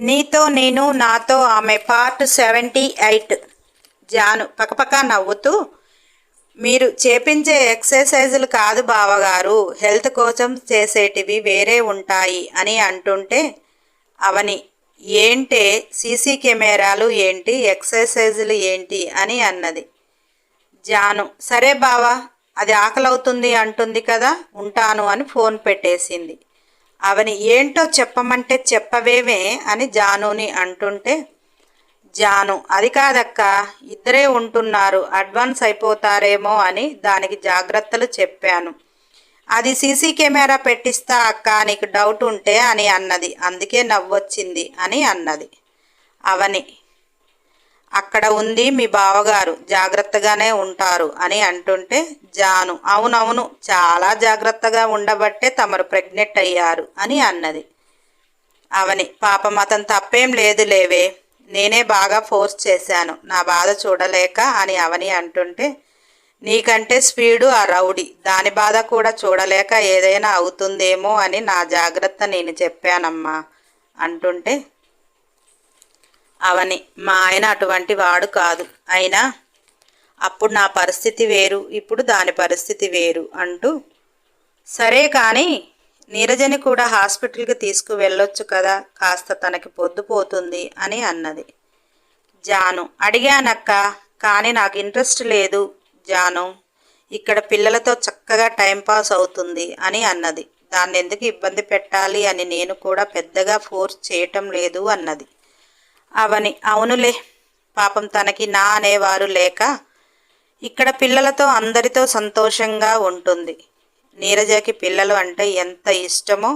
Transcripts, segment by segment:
నీతో నేను నాతో ఆమె పార్ట్ సెవెంటీ ఎయిట్. జాను పక్కపక్క నవ్వుతూ మీరు చేపించే ఎక్సర్సైజులు కాదు బావగారు. హెల్త్ కోసం చేసేటివి వేరే ఉంటాయి అని అంటుంటే అవని ఏంటే సీసీ కెమెరాలు ఏంటి ఎక్సర్సైజులు ఏంటి అని అన్నది. జాను సరే బావా అది ఆకలవుతుంది అంటుంది కదా ఉంటాను అని ఫోన్ పెట్టేసింది. అవని ఏంటో చెప్పమంటే చెప్పవేమే అని జానుని అంటుంటే జాను అది కాదక్క ఇద్దరే ఉంటున్నారు అడ్వాన్స్ అయిపోతారేమో అని దానికి జాగ్రత్తలు చెప్పాను. అది సీసీ కెమెరా పెట్టిస్తా అక్క నీకు డౌట్ ఉంటే అని అన్నది అందుకే నవ్వొచ్చింది అని అన్నది. అవని అక్కడ ఉంది మీ బావగారు జాగ్రత్తగానే ఉంటారు అని అంటుంటే జాను అవునవును చాలా జాగ్రత్తగా ఉండబట్టే తమరు ప్రెగ్నెంట్ అయ్యారు అని అన్నది. అవని పాపం అతను తప్పేం లేదు లేవే నేనే బాగా ఫోర్స్ చేశాను నా బాధ చూడలేక అని అవని అంటుంటే నీకంటే స్పీడు ఆ రౌడీ దాని బాధ కూడా చూడలేక ఏదైనా అవుతుందేమో అని నా జాగ్రత్త నేను చెప్పానమ్మా అంటుంటే అవని. మా ఆయన అటువంటి వాడు కాదు. అయినా అప్పుడు నా పరిస్థితి వేరు ఇప్పుడు దాని పరిస్థితి వేరు అంటూ సరే కానీ నీరజని కూడా హాస్పిటల్కి తీసుకువెళ్ళొచ్చు కదా కాస్త తనకి పొద్దుపోతుంది అని అన్నది. జాను అడిగానక్క కానీ నాకు ఇంట్రెస్ట్ లేదు జాను. ఇక్కడ పిల్లలతో చక్కగా టైంపాస్ అవుతుంది అని అన్నది. దాన్ని ఎందుకు ఇబ్బంది పెట్టాలి అని నేను కూడా పెద్దగా ఫోర్స్ చేయటం లేదు అన్నది. అవని. అవునులే పాపం తనకి నా అనేవారు లేక ఇక్కడ పిల్లలతో అందరితో సంతోషంగా ఉంటుంది. నీరజకి పిల్లలు అంటే ఎంత ఇష్టమో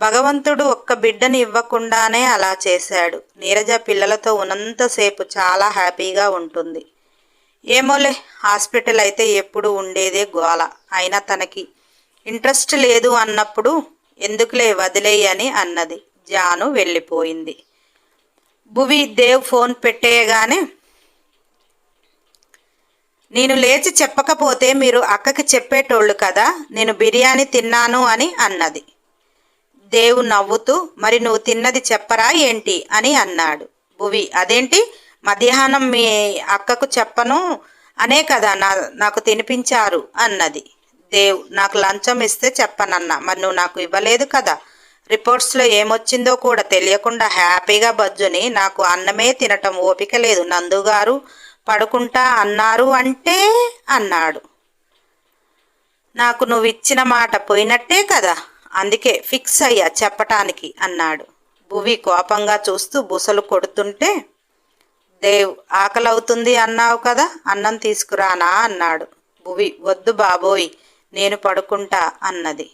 భగవంతుడు ఒక్క బిడ్డని ఇవ్వకుండానే అలా చేశాడు. నీరజ పిల్లలతో ఉన్నంతసేపు చాలా హ్యాపీగా ఉంటుంది. ఏమోలే హాస్పిటల్ అయితే ఎప్పుడు ఉండేదే గోల. అయినా తనకి ఇంట్రెస్ట్ లేదు అన్నప్పుడు ఎందుకులే వదిలేయని అన్నది. జాను వెళ్ళిపోయింది. భువి దేవ్ ఫోన్ పెట్టేయగానే నేను లేచి చెప్పకపోతే మీరు అక్కకి చెప్పేటోళ్ళు కదా నేను బిర్యానీ తిన్నాను అని అన్నది. దేవు నవ్వుతూ మరి నువ్వు తిన్నది చెప్పరా ఏంటి? అని అన్నాడు. భువి అదేంటి? మధ్యాహ్నం మీ అక్కకు చెప్పను అనే కదా నా నాకు తినిపించారు అన్నది. దేవ్ నాకు లంచం ఇస్తే చెప్పనన్నా మరి నువ్వు నాకు ఇవ్వలేదు కదా రిపోర్ట్స్లో ఏమొచ్చిందో కూడా తెలియకుండా హ్యాపీగా బజ్జుని నాకు అన్నమే తినటం ఓపిక లేదు. నందుగారు పడుకుంటా అన్నారు అంటే అన్నాడు. నాకు నువ్వు ఇచ్చిన మాట పోయినట్టే కదా? అందుకే ఫిక్స్ అయ్యా చెప్పటానికి అన్నాడు. భువి కోపంగా చూస్తూ బుసలు కొడుతుంటే దేవ్ ఆకలవుతుంది అన్నావు కదా? అన్నం తీసుకురానా? అన్నాడు. భువి వద్దు బాబోయ్ నేను పడుకుంటా అన్నది.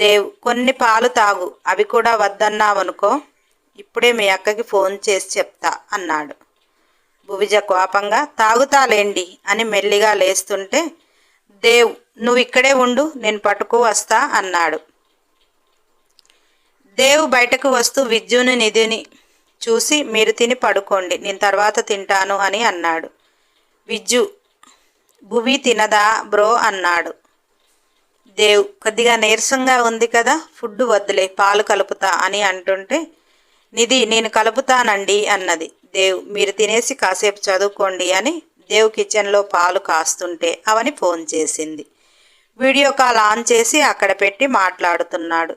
దేవ్ కొన్ని పాలు తాగు అవి కూడా వద్దన్నావనుకో ఇప్పుడే మీ అక్కకి ఫోన్ చేసి చెప్తా అన్నాడు. భువిజ కోపంగా తాగుతాలేండి అని మెల్లిగా లేస్తుంటే దేవ్ నువ్వు ఇక్కడే ఉండు నేను పట్టుకు వస్తా అన్నాడు. దేవ్ బయటకు వస్తూ విద్యుని నిధిని చూసి మీరు తిని పడుకోండి నేను తర్వాత తింటాను అని అన్నాడు. విజ్జు భువి తినదా బ్రో అన్నాడు. దేవ్ కొద్దిగా నీరసంగా ఉంది కదా ఫుడ్ వద్దులే పాలు కలుపుతా అని అంటుంటే నిధి నేను కలుపుతానండి అన్నది. దేవ్ మీరు తినేసి కాసేపు చదువుకోండి అని దేవ్ కిచెన్లో పాలు కాస్తుంటే అవని ఫోన్ చేసింది. వీడియో కాల్ ఆన్ చేసి అక్కడ పెట్టి మాట్లాడుతున్నాడు.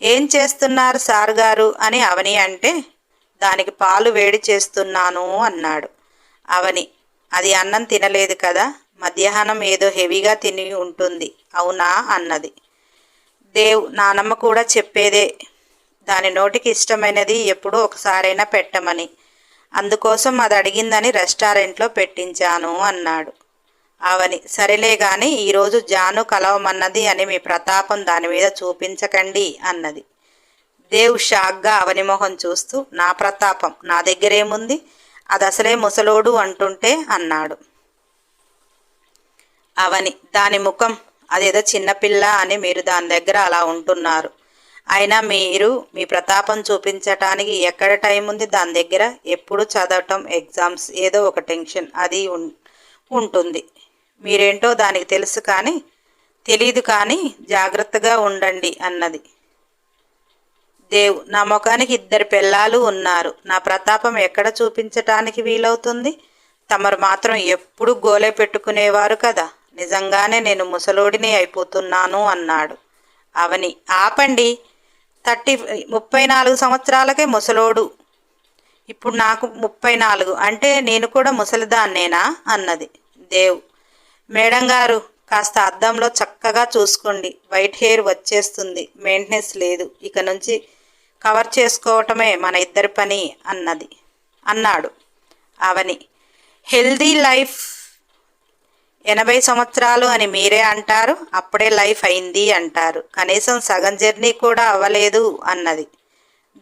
ఏం చేస్తున్నారు సార్ గారు అని అవని అంటే దానికి పాలు వేడి చేస్తున్నాను అన్నాడు. అవని అది అన్నం తినలేదు కదా మధ్యాహ్నం ఏదో హెవీగా తిని ఉంటుంది. అవునా? అన్నది. దేవ్ నానమ్మ కూడా చెప్పేదే. దాని నోటికి ఇష్టమైనది ఎప్పుడూ ఒకసారైనా పెట్టమని. అందుకోసం అది అడిగిందని రెస్టారెంట్లో పెట్టించాను అన్నాడు. అవని సరేలే గాని ఈరోజు జాను కలవమన్నది అని మీ ప్రతాపం దాని మీద చూపించకండి అన్నది. దేవ్ షాక్గా అవని మొహం చూస్తూ నా ప్రతాపం నా దగ్గరేముంది? అది అసలే ముసలోడు అంటుంటే అన్నాడు. అవని. దాని ముఖం అదేదో చిన్నపిల్ల అని మీరు దాని దగ్గర అలా ఉంటున్నారు. అయినా మీరు మీ ప్రతాపం చూపించటానికి ఎక్కడ టైం ఉంది? దాని దగ్గర ఎప్పుడు చదవటం ఎగ్జామ్స్ ఏదో ఒక టెన్షన్ అది ఉం- ఉంటుంది. మీరేంటో దానికి తెలుసు కానీ తెలీదు కానీ జాగ్రత్తగా ఉండండి అన్నది. దేవ్ నా ముఖానికి ఇద్దరు పిల్లలు ఉన్నారు. నా ప్రతాపం ఎక్కడ చూపించటానికి వీలవుతుంది? తమరు మాత్రం ఎప్పుడు గోలే పెట్టుకునేవారు కదా? నిజంగానే నేను ముసలోడిని అయిపోతున్నాను అన్నాడు. అవని ఆపండి. థర్టీ ముప్పై నాలుగు సంవత్సరాలకే ముసలోడు. ఇప్పుడు నాకు ముప్పై నాలుగు అంటే నేను కూడా ముసలిదాన్నేనా? అన్నది దేవ్. మేడం గారు కాస్త అద్దంలో చక్కగా చూసుకోండి. వైట్ హెయిర్ వచ్చేస్తుంది. మెయింటెనెన్స్ లేదు. ఇక నుంచి కవర్ చేసుకోవటమే మన ఇద్దరి పని అన్నది. అన్నాడు అవని. హెల్దీ లైఫ్ ఎనభై సంవత్సరాలు అని మీరే అంటారు అప్పుడే లైఫ్ అయింది అంటారు. కనీసం సగం జర్నీ కూడా అవ్వలేదు అన్నది.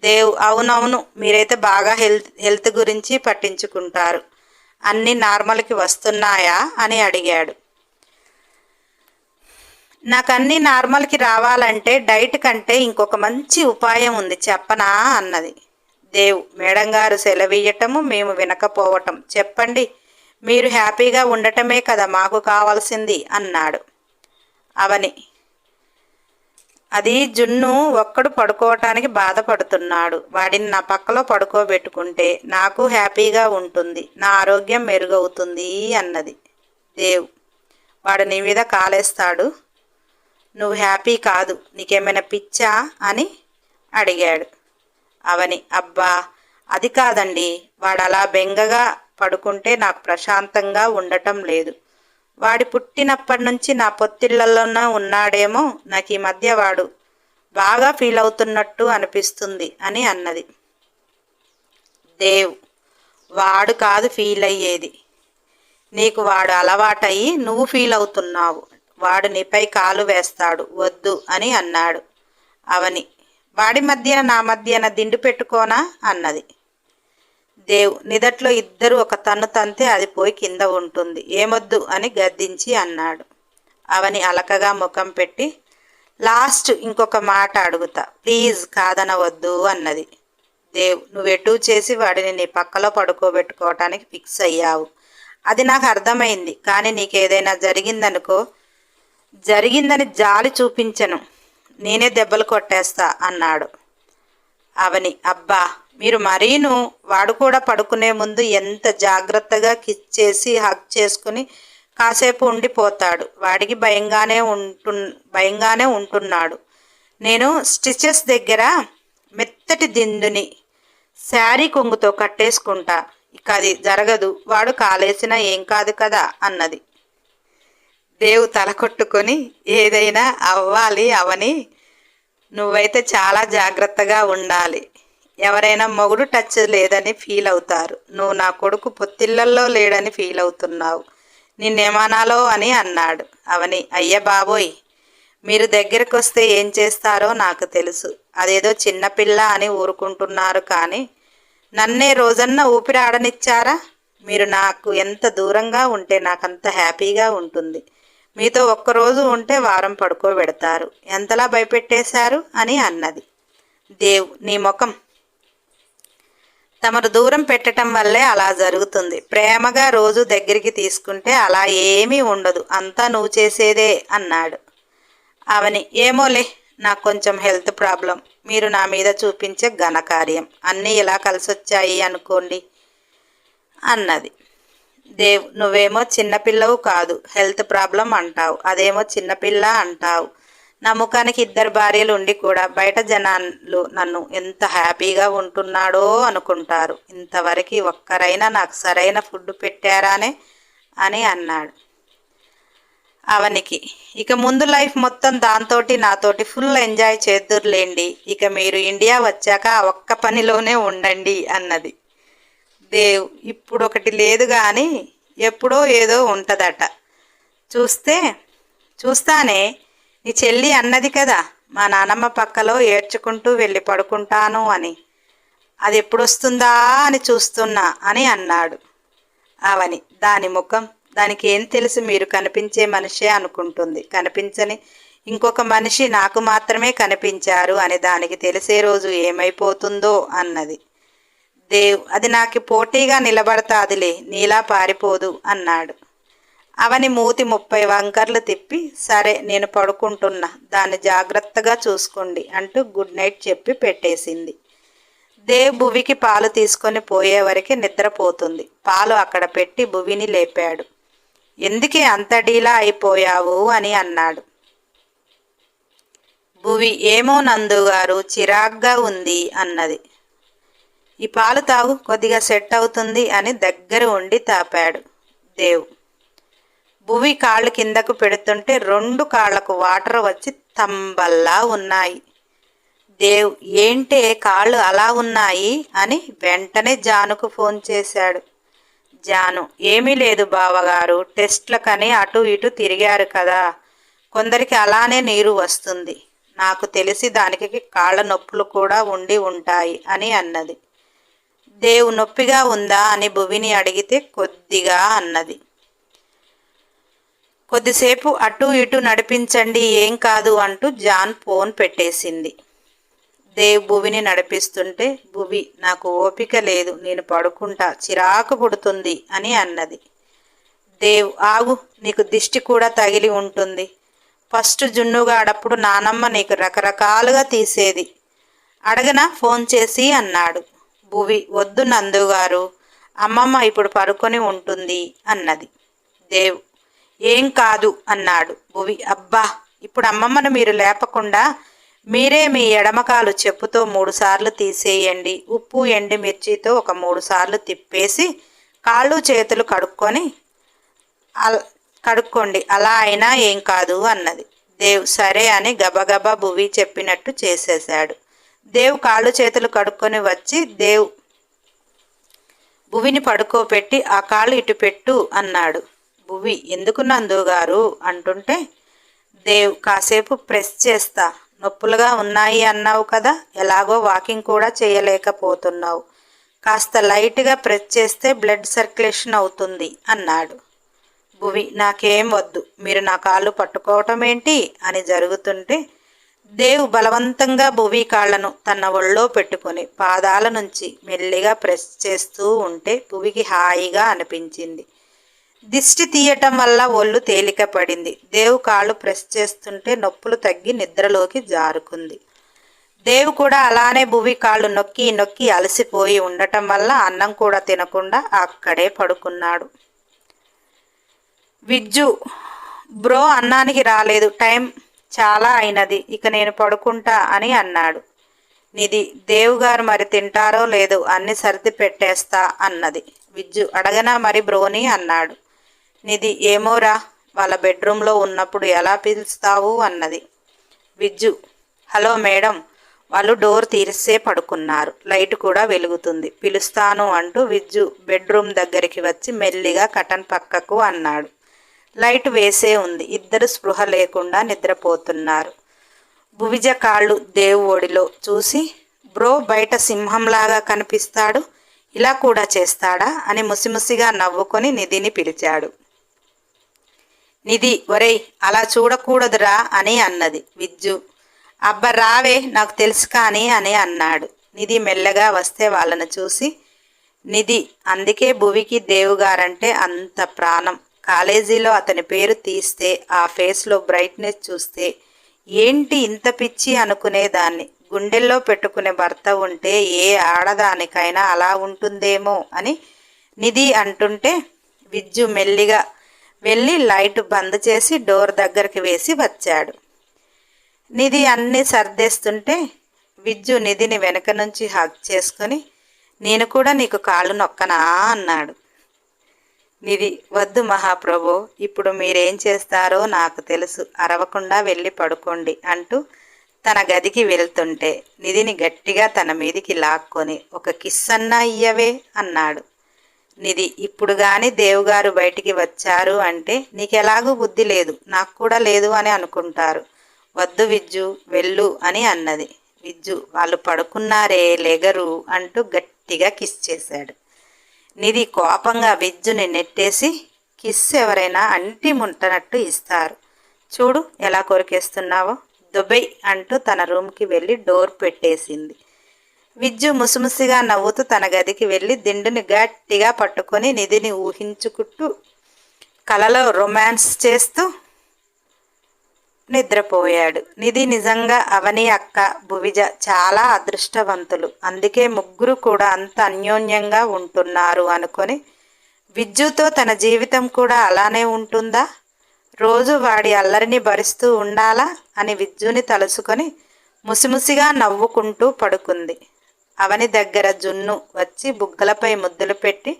దేవ్ అవునవును మీరైతే బాగా హెల్త్ హెల్త్ గురించి పట్టించుకుంటారు. అన్నీ నార్మల్కి వస్తున్నాయా అని అడిగాడు. నాకు అన్నీ నార్మల్కి రావాలంటే డైట్ కంటే ఇంకొక మంచి ఉపాయం ఉంది చెప్పనా అన్నది. దేవ్ మేడం గారు సెలవీయటము మేము వినకపోవటం. చెప్పండి మీరు హ్యాపీగా ఉండటమే కదా మాకు కావాల్సింది అన్నాడు. అవని. అది జున్ను ఒక్కడు పడుకోవటానికి బాధపడుతున్నాడు. వాడిని నా పక్కలో పడుకోబెట్టుకుంటే నాకు హ్యాపీగా ఉంటుంది. నా ఆరోగ్యం మెరుగవుతుంది అన్నది. దేవ్. వాడు నీ మీద కాలేస్తాడు. నువ్వు హ్యాపీ కాదు. నీకేమైనా పిచ్చా అని అడిగాడు. అవని. అబ్బా అది కాదండి. వాడు అలా బెంగగా పడుకుంటే నాకు ప్రశాంతంగా ఉండటం లేదు. వాడి పుట్టినప్పటి నుంచి నా పొత్తిళ్ళలోనే ఉన్నాడేమో నాకు ఈ మధ్య వాడు బాగా ఫీల్ అవుతున్నట్టు అనిపిస్తుంది అని అన్నది. దేవ్ వాడు కాదు ఫీల్ అయ్యేది. నీకు వాడు అలవాటయ్యి నువ్వు ఫీల్ అవుతున్నావు. వాడు నీపై కాలు వేస్తాడు వద్దు అని అన్నాడు. అవని వాడి మధ్యన నా మధ్యన దిండు పెట్టుకోనా? అన్నది. దేవ్ నిదట్లో ఇద్దరు ఒక తన్ను తంతే అది పోయి కింద ఉంటుంది. ఏమొద్దు అని గద్దించి అన్నాడు. అవని అలకగా ముఖం పెట్టి లాస్ట్ ఇంకొక మాట అడుగుతా. ప్లీజ్ కాదనవద్దు అన్నది. దేవ్ నువ్వెటూ చేసి వాడిని నీ పక్కలో పడుకోబెట్టుకోవటానికి ఫిక్స్ అయ్యావు. అది నాకు అర్థమైంది. కానీ నీకేదైనా జరిగిందనుకో జరిగిందని జాలి చూపించను. నేనే దెబ్బలు కొట్టేస్తా అన్నాడు. అవని అబ్బా మీరు మరీను వాడు కూడా పడుకునే ముందు ఎంత జాగ్రత్తగా కిచ్ చేసి హక్ చేసుకుని కాసేపు ఉండిపోతాడు. వాడికి భయంగానే ఉంటు భయంగానే ఉంటున్నాడు. నేను స్టిచెస్ దగ్గర మెత్తటి దిండుని శారీ కొంగుతో కట్టేసుకుంటా. ఇక అది జరగదు. వాడు కాలేసినా ఏం కాదు కదా అన్నది. దేవు తల కొట్టుకొని ఏదైనా అవ్వాలి అవని నువ్వైతే చాలా జాగ్రత్తగా ఉండాలి. ఎవరైనా మొగుడు టచ్ లేదని ఫీల్ అవుతారు. నువ్వు నా కొడుకు పొత్తిళ్ళల్లో లేడని ఫీల్ అవుతున్నావు. నిన్నేమనాలో అని అన్నాడు. అవని అయ్య బాబోయ్ మీరు దగ్గరకు వస్తే ఏం చేస్తారో నాకు తెలుసు. అదేదో చిన్నపిల్ల అని ఊరుకుంటున్నారు కానీ నన్నే రోజన్న ఊపిరి ఆడనిచ్చారా? మీరు నాకు ఎంత దూరంగా ఉంటే నాకంత హ్యాపీగా ఉంటుంది. మీతో ఒక్కరోజు ఉంటే వారం పడుకోబెడతారు. ఎంతలా భయపెట్టేశారు? అని అన్నది. దేవ్ నీ ముఖం తమరు దూరం పెట్టడం వల్లే అలా జరుగుతుంది. ప్రేమగా రోజు దగ్గరికి తీసుకుంటే అలా ఏమీ ఉండదు. అంతా నువ్వు చేసేదే అన్నాడు. అవని ఏమోలే నాకు కొంచెం హెల్త్ ప్రాబ్లం. మీరు నా మీద చూపించే ఘనకార్యం అన్నీ ఇలా కలిసొచ్చాయి అనుకోండి అన్నది. దేవ్ నువ్వేమో చిన్నపిల్లవు కాదు. హెల్త్ ప్రాబ్లం అంటావు. అదేమో చిన్నపిల్ల అంటావు. నా ముఖానికి ఇద్దరు భార్యలు ఉండి కూడా బయట జనాలు నన్ను ఎంత హ్యాపీగా ఉంటున్నాడో అనుకుంటారు. ఇంతవరకు ఒక్కరైనా నాకు సరైన ఫుడ్ పెట్టారానే అని అన్నాడు. అవనికి ఇక ముందు లైఫ్ మొత్తం దాంతోటి నాతోటి ఫుల్ ఎంజాయ్ చేద్దురులేండి. ఇక మీరు ఇండియా వచ్చాక ఒక్క పనిలోనే ఉండండి అన్నది. దేవ్ ఇప్పుడు ఒకటి లేదు కానీ ఎప్పుడో ఏదో ఉంటుందట. చూస్తే చూస్తానే నీ చెల్లి అన్నది కదా మా నానమ్మ పక్కలో ఏడ్చుకుంటూ వెళ్ళి పడుకుంటాను అని. అది ఎప్పుడొస్తుందా అని చూస్తున్నా అని అన్నాడు అవని దాని ముఖం దానికి ఏం తెలుసు మీరు కనిపించే మనిషే అనుకుంటుంది. కనిపించని ఇంకొక మనిషి నాకు మాత్రమే కనిపించారు అని దానికి తెలిసే రోజు ఏమైపోతుందో అన్నది. దేవ్ అది నాకు పోటీగా నిలబడతాదిలే నీలా పారిపోదు అన్నాడు. అవని మూతి ముప్పై వంకర్లు తిప్పి సరే నేను పడుకుంటున్నా దాన్ని జాగ్రత్తగా చూసుకోండి అంటూ గుడ్ నైట్ చెప్పి పెట్టేసింది. దేవ్ భువికి పాలు తీసుకొని పోయేవరకు నిద్రపోతుంది. పాలు అక్కడ పెట్టి భువిని లేపాడు. ఎందుకే అంత డీలా అయిపోయావు? అని అన్నాడు. భువి ఏమో నందు గారు చిరాగ్గా ఉంది అన్నది. ఈ పాలు తాగు కొద్దిగా సెట్ అవుతుంది అని దగ్గర ఉండి తాపాడు దేవ్. భువి కాళ్ళు కిందకు పెడుతుంటే రెండు కాళ్ళకు వాటర్ వచ్చి తంబల్లా ఉన్నాయి. దేవ్ ఏంటే కాళ్ళు అలా ఉన్నాయి? అని వెంటనే జానుకు ఫోన్ చేశాడు. జాను ఏమీ లేదు బావగారు టెస్ట్లకని అటు ఇటు తిరిగారు కదా. కొందరికి అలానే నీరు వస్తుంది. నాకు తెలిసి దానికి కాళ్ళ నొప్పులు కూడా ఉండి ఉంటాయి అని అన్నది. దేవు నొప్పిగా ఉందా? అని భువిని అడిగితే కొద్దిగా అన్నది. కొద్దిసేపు అటు ఇటు నడిపించండి ఏం కాదు అంటూ జాన్ ఫోన్ పెట్టేసింది. దేవ్ భువిని నడిపిస్తుంటే భువి నాకు ఓపిక లేదు నేను పడుకుంటా చిరాకు పుడుతుంది అని అన్నది. దేవ్ ఆగు నీకు దిష్టి కూడా తగిలి ఉంటుంది. ఫస్ట్ జున్నుగాడప్పుడు నానమ్మ నీకు రకరకాలుగా తీసేది. అడగనా? ఫోన్ చేసి అన్నాడు. భువి వద్దు నందుగారు అమ్మమ్మ ఇప్పుడు పడుకొని ఉంటుంది అన్నది. దేవ్ ఏం కాదు అన్నాడు. భువి అబ్బా! ఇప్పుడు అమ్మమ్మను మీరు లేపకుండా మీరే మీ ఎడమకాలు చెప్పుతో మూడుసార్లు తీసేయండి. ఉప్పు ఎండి మిర్చితో ఒక మూడు సార్లు తిప్పేసి కాళ్ళు చేతులు కడుక్కొని అల్ కడుక్కోండి. అలా అయినా ఏం కాదు అన్నది. దేవ్ సరే అని గబగబా భువి చెప్పినట్టు చేసేశాడు. దేవ్ కాళ్ళు చేతులు కడుక్కొని వచ్చి దేవ్ భువిని పడుకోపెట్టి ఆ కాళ్ళు ఇటు పెట్టు అన్నాడు. భువి ఎందుకు నందు గారు అంటుంటే దేవ్ కాసేపు ప్రెస్ చేస్తా. నొప్పులుగా ఉన్నాయి అన్నావు కదా ఎలాగో వాకింగ్ కూడా చేయలేకపోతున్నావు. కాస్త లైట్గా ప్రెస్ చేస్తే బ్లడ్ సర్క్యులేషన్ అవుతుంది అన్నాడు. భువి నాకేం వద్దు. మీరు నా కాళ్ళు పట్టుకోవటం ఏంటి? అని జరుగుతుంటే దేవు బలవంతంగా భువి కాళ్ళను తన ఒళ్ళో పెట్టుకొని పాదాల నుంచి మెల్లిగా ప్రెస్ చేస్తూ ఉంటే భువికి హాయిగా అనిపించింది. దిష్టి తీయటం వల్ల ఒళ్ళు తేలిక పడింది దేవు కాళ్ళు ప్రెస్ చేస్తుంటే నొప్పులు తగ్గి నిద్రలోకి జారుకుంది. దేవు కూడా అలానే భువి కాళ్ళు నొక్కి నొక్కి అలసిపోయి ఉండటం వల్ల అన్నం కూడా తినకుండా అక్కడే పడుకున్నాడు. విజ్జు బ్రో అన్నానికి రాలేదు. టైం చాలా అయినది. ఇక నేను పడుకుంటా అని అన్నాడు. నిధి దేవుగారు మరి తింటారో లేదో అన్ని సర్ది పెట్టేస్తా అన్నది. విజ్జు అడగనా మరి బ్రోని అన్నాడు. నిధి ఏమోరా? వాళ్ళ బెడ్రూమ్లో ఉన్నప్పుడు ఎలా పిలుస్తావు అన్నది. విజ్జు హలో మేడం వాళ్ళు డోర్ తీరిస్తే పడుకున్నారు. లైట్ కూడా వెలుగుతుంది. పిలుస్తాను అంటూ విజ్జు బెడ్రూమ్ దగ్గరికి వచ్చి మెల్లిగా కటన్ పక్కకు అన్నాడు. లైట్ వేసే ఉంది. ఇద్దరు స్పృహ లేకుండా నిద్రపోతున్నారు. భువిజ కాళ్ళు దేవుడిలో చూసి బ్రో బయట సింహంలాగా కనిపిస్తాడు. ఇలా కూడా చేస్తాడా? అని ముసిముసిగా నవ్వుకొని నిధిని పిలిచాడు. నిధి ఒరేయ్ అలా చూడకూడదురా అని అన్నది. విజ్జు అబ్బ రావే నాకు తెలుసు కానీ అని అన్నాడు. నిధి మెల్లగా వస్తే వాళ్ళను చూసి నిధి అందుకే భువికి దేవుగారంటే అంత ప్రాణం. కాలేజీలో అతని పేరు తీస్తే ఆ ఫేస్లో బ్రైట్నెస్ చూస్తే ఏంటి ఇంత పిచ్చి అనుకునేదాన్ని? గుండెల్లో పెట్టుకునే భర్త ఉంటే ఏ ఆడదానికైనా అలా ఉంటుందేమో అని నిధి అంటుంటే విజ్జు మెల్లిగా వెళ్ళి లైట్ బంద్ చేసి డోర్ దగ్గరికి వేసి వచ్చాడు. నిధి అన్నీ సర్దేస్తుంటే విజ్జు నిధిని వెనక నుంచి హగ్ చేసుకొని నేను కూడా నీకు కాళ్ళు నొక్కనా అన్నాడు. నిధి వద్దు మహాప్రభు ఇప్పుడు మీరేం చేస్తారో నాకు తెలుసు అరవకుండా వెళ్ళి పడుకోండి అంటూ తన గదికి వెళ్తుంటే నిధిని గట్టిగా తన మీదికి లాక్కొని ఒక కిస్సన్నా ఇయ్యవే అన్నాడు. నిధి ఇప్పుడు గాని దేవుగారు బయటికి వచ్చారు అంటే నీకెలాగూ బుద్ధి లేదు. నాకు కూడా లేదు అని అనుకుంటారు. వద్దు విజ్జు వెళ్ళు అని అన్నది. విజ్జు వాళ్ళు పడుకున్నారే లెగరు అంటూ గట్టిగా కిస్ చేశాడు. నిధి కోపంగా విజ్జుని నెట్టేసి కిస్ ఎవరైనా అంటి ముంటనట్టు ఇస్తారు. చూడు ఎలా కొరికేస్తున్నావో. దుబై అంటూ తన రూమ్కి వెళ్ళి డోర్ పెట్టేసింది. విజ్జు ముసిముసిగా నవ్వుతూ తన గదికి వెళ్ళి దిండుని గట్టిగా పట్టుకొని నిధిని ఊహించుకుంటూ కలలో రొమాన్స్ చేస్తూ నిద్రపోయాడు. నిధి నిజంగా అవని అక్క భువిజ చాలా అదృష్టవంతులు. అందుకే ముగ్గురు కూడా అంత అన్యోన్యంగా ఉంటున్నారు అనుకొని విజ్జుతో తన జీవితం కూడా అలానే ఉంటుందా? రోజు వాడి అల్లరిని భరిస్తూ ఉండాలా? అని విజ్జుని తలుసుకొని ముసిముసిగా నవ్వుకుంటూ పడుకుంది. అవని దగ్గర జున్ను వచ్చి బుగ్గలపై ముద్దులు పెట్టి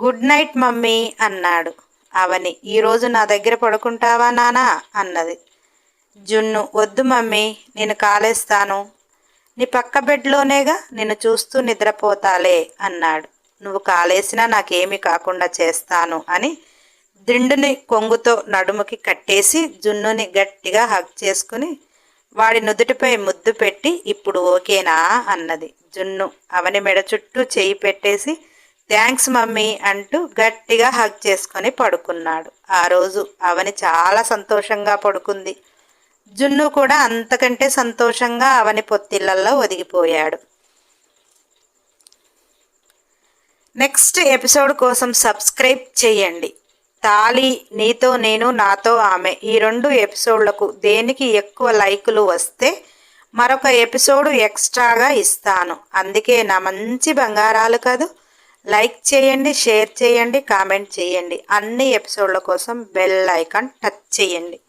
గుడ్ నైట్ మమ్మీ అన్నాడు. అవని ఈరోజు నా దగ్గర పడుకుంటావా నానా? అన్నది. జున్ను వద్దు మమ్మీ నేను కాలేస్తాను. నీ పక్క బెడ్లోనేగా నిన్ను చూస్తూ నిద్రపోతాలే అన్నాడు. నువ్వు కాలేసినా నాకేమీ కాకుండా చేస్తాను అని దిండుని కొంగుతో నడుముకి కట్టేసి జున్నుని గట్టిగా హగ్ చేసుకుని వాడి నుదుటిపై ముద్దు పెట్టి ఇప్పుడు ఓకేనా? అన్నది. జున్ను అవని మెడ చుట్టూ చేయి పెట్టేసి థ్యాంక్స్ మమ్మీ అంటూ గట్టిగా హగ్ చేసుకొని పడుకున్నాడు. ఆ రోజు అవని చాలా సంతోషంగా పడుకుంది. జున్ను కూడా అంతకంటే సంతోషంగా అవని పొత్తిళ్ళలో ఒదిగిపోయాడు. నెక్స్ట్ ఎపిసోడ్ కోసం సబ్స్క్రైబ్ చేయండి. తాళి నీతో నేను నాతో ఆమె ఈ రెండు ఎపిసోడ్లకు దేనికి ఎక్కువ లైకులు వస్తే మరొక ఎపిసోడ్ ఎక్స్ట్రాగా ఇస్తాను. అందుకే నా మంచి బంగారాలు కాదు. లైక్ చేయండి షేర్ చేయండి కామెంట్ చేయండి. అన్ని ఎపిసోడ్ల కోసం బెల్ ఐకాన్ టచ్ చేయండి.